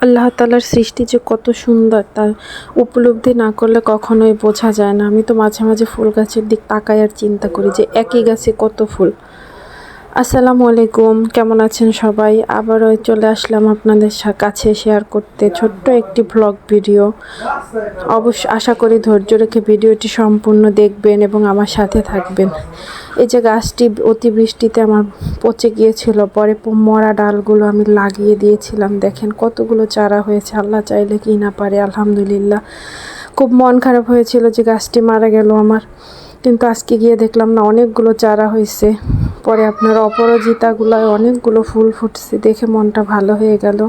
আল্লাহ তালার সৃষ্টি যে কত সুন্দর, তা উপলব্ধি না করলে কখনোই বোঝা যায় না। আমি তো মাঝে মাঝে ফুল গাছের দিক তাকাই আর চিন্তা করি যে একই গাছে কত ফুল। আসসালামু আলাইকুম, কেমন আছেন সবাই? আবারও চলে আসলাম আপনাদের কাছে শেয়ার করতে ছোট্ট একটি ভ্লগ ভিডিও অবশ্য আশা করি ধৈর্য রেখে ভিডিওটি সম্পূর্ণ দেখবেন এবং আমার সাথে থাকবেন। এই যে গাছটি অতিবৃষ্টিতে আমার পচে গিয়েছিল, পরে মরা ডালগুলো আমি লাগিয়ে দিয়েছিলাম। দেখেন কতগুলো চারা হয়েছে, আল্লাহ চাইলে কি না পারে, আলহামদুলিল্লাহ। খুব মন খারাপ হয়েছিল যে গাছটি মারা গেল আমার। কিন্তু আজকে গিয়ে দেখলাম না, অনেকগুলো চারা হয়েছে। পরে আপনার অপরাজিতাগুলোয় অনেকগুলো ফুল ফুটছে, দেখে মনটা ভালো হয়ে গেল।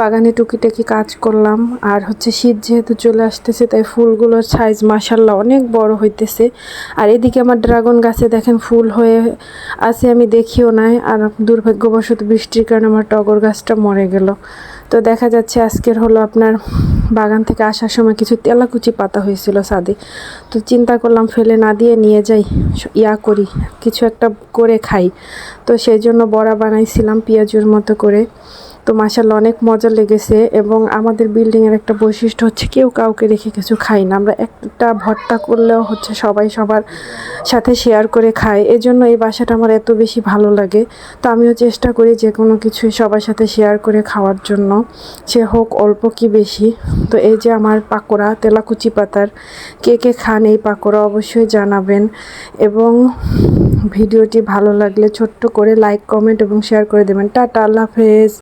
বাগানে টুকিটাকি কাজ করলাম, আর হচ্ছে শীত যেহেতু চলে আসতেছে, তাই ফুলগুলোর সাইজ মাসাল্লাহ অনেক বড় হইতেছে। আর এদিকে আমার ড্রাগন গাছে দেখেন ফুল হয়ে আছে, আমি দেখিও নাই। আর দুর্ভাগ্যবশত বৃষ্টির কারণে আমার টগর গাছটা মরে গেল। তো দেখা যাচ্ছে আজকের হলো আপনার বাগান থেকে আসার সময় কিছু তেলাকুচি পাতা হয়েছিল সাদে তো চিন্তা করলাম ফেলে না দিয়ে নিয়ে যাই ইয়া করি, কিছু একটা করে খাই। তো সেই জন্য বড়া বানাইছিলাম পেঁয়াজুর মতো করে। তো মাসাল্লাহ অনেক মজা লেগেছে এবং আমাদের বিল্ডিংয়ের একটা বৈশিষ্ট্য হচ্ছে কেউ কাউকে রেখে কিছু খাই না। আমরা একটা ভর্তা করলেও হচ্ছে সবাই সবার সাথে শেয়ার করে খায়। এজন্য এই বাসাটা আমার এত বেশি ভালো লাগে। তো আমিও চেষ্টা করি যে কোনো কিছুই সবার সাথে শেয়ার করে খাওয়ার জন্য। সে হোক অল্প কি বেশি। তো এই যে আমার পাকোড়া, তেলাকুচি পাতার, কে কে খান এই পাকোড়া অবশ্যই জানাবেন। এবং ভিডিওটি ভালো লাগলে ছোট্ট করে লাইক কমেন্ট এবং শেয়ার করে দেবেন। টাটা, আল্লাহ হাফেজ।